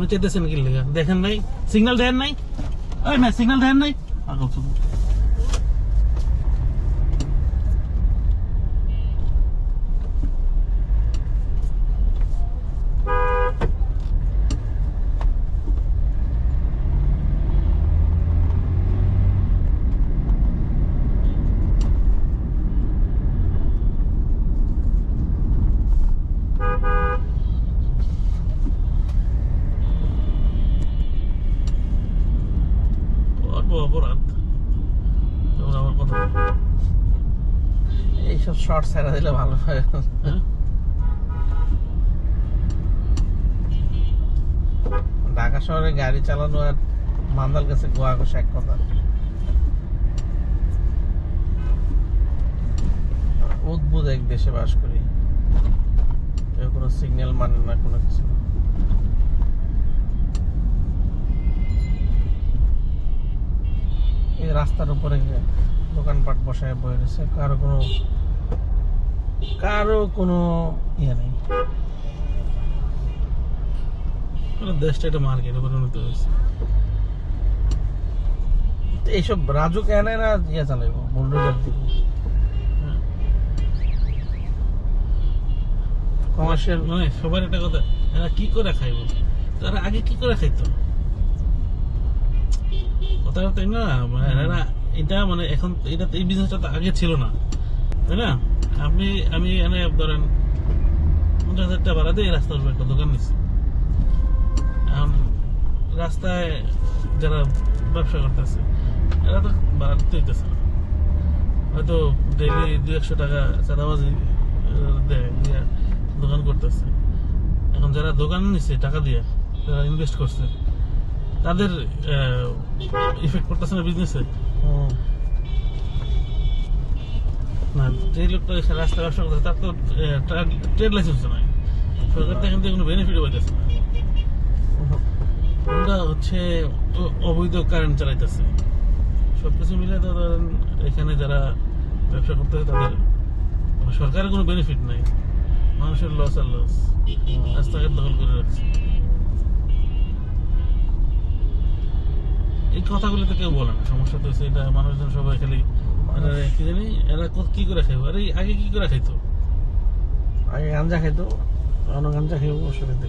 আপনি চেতেছেন কি লেগে দেখেন নাই সিগন্যাল দেন নাই ওই না সিগন্যাল দেন নাই পাগল অপরাধ? যেমন আমার কথা এইসব শর্ট ছেড়ে দিলে ভালো হয়। হ্যাঁ? ঢাকা শহরে গাড়ি চালানো আর মান্দার কাছে গোয়া গোসা এক কথা। অদ্ভুত এক দেশে বাস করি। কোনো সিগন্যাল মানে না কোনো কিছু রাস্তার উপরে দোকানপাট বসায় বয়ে রয়েছে। কারও কোনো কারও কোনো ইয়ে নেই। এইসব রাজুক এনে না ইয়ে সবার একটা কথা কি করে খাইব? তারা আগে কি করে খাইতো? কথাটা তাই না মানে এটা মানে এখন এটা এই বিজনেসটা তো আগে ছিল না তাই না? আপনি আমি এনে ধরেন পঞ্চাশ হাজার টাকা ভাড়া দিয়ে রাস্তার উপর একটা দোকান নিচ্ছি রাস্তায় যারা ব্যবসা করতেছে এরা তো ভাড়া দিতে না। হয়তো ডেইলি দু একশো টাকা চাঁদাবাজি দেয় দোকান করতেছে। এখন যারা দোকান নিচ্ছে টাকা দিয়ে যারা ইনভেস্ট করছে। তাদের ইফেক্ট করতেছে না বিজনেসে না, যে লোকটা এসে রাস্তায় ব্যবসা করতেছে, তার তো ট্রেড লাইসেন্স নাই সরকার তো এখান থেকে কোনো বেনিফিটও পাইতেছে না। ওটা হচ্ছে অবৈধ কারেন্ট চালাইতেছে। সবকিছু মিলে তো এখানে যারা ব্যবসা করতেছে, তাদের সরকারের কোনো বেনিফিট নাই। মানুষের লস আর লস রাস্তাঘাট দখল করে রাখছে। কথাগুলো তো কেউ বলে না। সমস্যা তো এটা মানুষজন সবাই খালি এরা কি জানি, এরা কি করে খাইবো? আরে আগে কি করে খাইতো? আগে গাঞ্জা খাইতো এখন গাঞ্জা খাইবো অসুবিধা